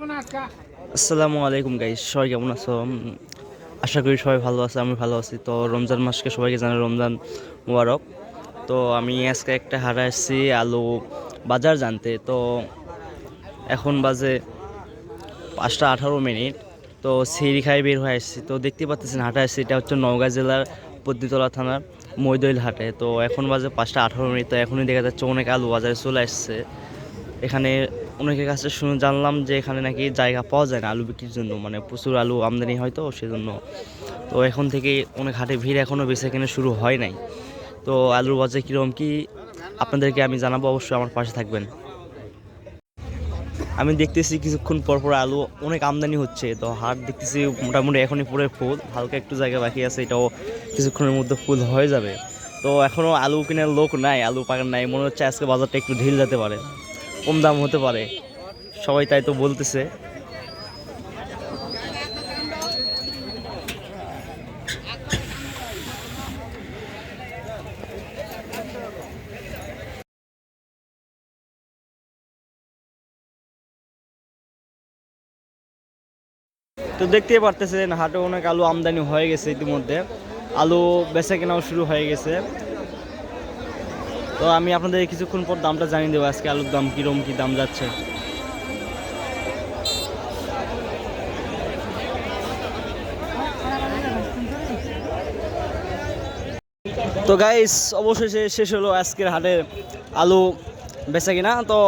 আসসালামু আলাইকুম গাইস সবাই কেমন আছো? আশা করি সবাই ভালো আছে আমি ভালো আছি। তো রমজান মাসকে সবাইকে জানাই রমজান মুবারক। তো আমি আজকে একটা হারা এসেছি আলু বাজার জানতে। তো এখন বাজে পাঁচটা আঠারো মিনিট। তো সিঁড়ি খাই বের হয়ে আসছি। তো দেখতে পাচ্ছেন হাটা আসছি, এটা হচ্ছে নওগাঁ জেলার পদ্মিতলা থানার মৈদইল হাটে। তো এখন বাজে পাঁচটা আঠারো মিনিট, তো এখনই দেখা যাচ্ছে অনেক আলু বাজারে চলে আসছে। এখানে অনেকের কাছে শুনে জানলাম যে এখানে নাকি জায়গা পাওয়া যায় না আলু বিক্রির জন্য মানে প্রচুর আলু আমদানি হয় তো সেজন্য। তো এখন থেকে অনেক হাটে ভিড় এখনও বেশি এখানে শুরু হয় নাই। তো আলুর বাজার কীরকম, কি আপনাদেরকে আমি জানাব, অবশ্যই আমার পাশে থাকবেন। আমি দেখতেছি কিছুক্ষণ পর পর আলু অনেক আমদানি হচ্ছে, তো হাট দেখতেছি মোটামুটি এখনই পুরো ফুল, হালকা একটু জায়গা বাকি আছে, এটাও কিছুক্ষণের মধ্যে ফুল হয়ে যাবে। তো এখনও আলু কেনার লোক নাই, আলু পাকার নাই, মনে হচ্ছে আজকে বাজারটা একটু ঢিল যেতে পারে। কম দাম হতে পারে। সবাই তাই তো বলতেছে। তো দেখতেই পারতেছেন, হাটে অনেক আলু আমদানি হয়ে গেছে ইতিমধ্যে। আলু বেচা কেনাও শুরু হয়ে গেছে। তো আমি আপনাদের কিছুক্ষণ পর দামটা জানিয়ে দেবো, আজকে আলুর দাম কীরকম কী দাম যাচ্ছে। তো গাইস অবশেষে শেষ হলো আজকের হাটে আলু বেচা কিনা। তো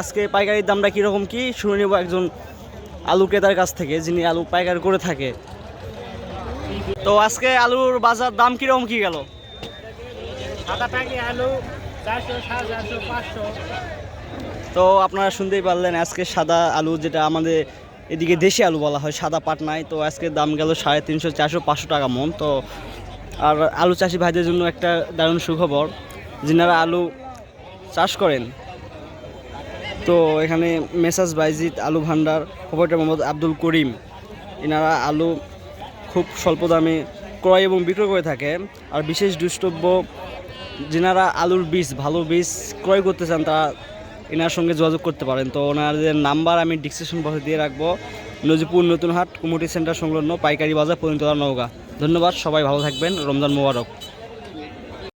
আজকে পাইকারির দামটা কীরকম কি, শুনে নেব একজন আলু ক্রেতার কাছ থেকে, যিনি আলু পাইকারি করে থাকে। তো আজকে আলুর বাজার দাম কীরকম, কি গেল? আলু তো আপনারা শুনতেই পারলেন, আজকে সাদা আলু যেটা আমাদের এদিকে দেশি আলু বলা হয়, সাদা পাটনায় তো আজকে দাম গেল সাড়ে তিনশো, চারশো, পাঁচশো টাকা মন। তো আর আলু চাষি ভাইদের জন্য একটা দারুণ সুখবর, যিনারা আলু চাষ করেন। তো এখানে মেসাজ বাইজিৎ আলু ভান্ডার অপারেটর মোহাম্মদ আব্দুল করিম। এনারা আলু খুব স্বল্প দামে ক্রয় এবং বিক্রয় করে থাকে। আর বিশেষ দ্রষ্টব্য যিনারা আলুর বীজ, ভালো বীজ ক্রয় করতে চান, তারা এনার সঙ্গে যোগাযোগ করতে পারেন। তো ওনাদের নাম্বার আমি ডিসক্রিপশন বক্সে দিয়ে রাখব। নজিপুর নতুন হাট কমিউনিটি সেন্টার সংলগ্ন পাইকারি বাজার পরিণতলা নৌকা ধন্যবাদ, সবাই ভালো থাকবেন। রমজান মোবারক।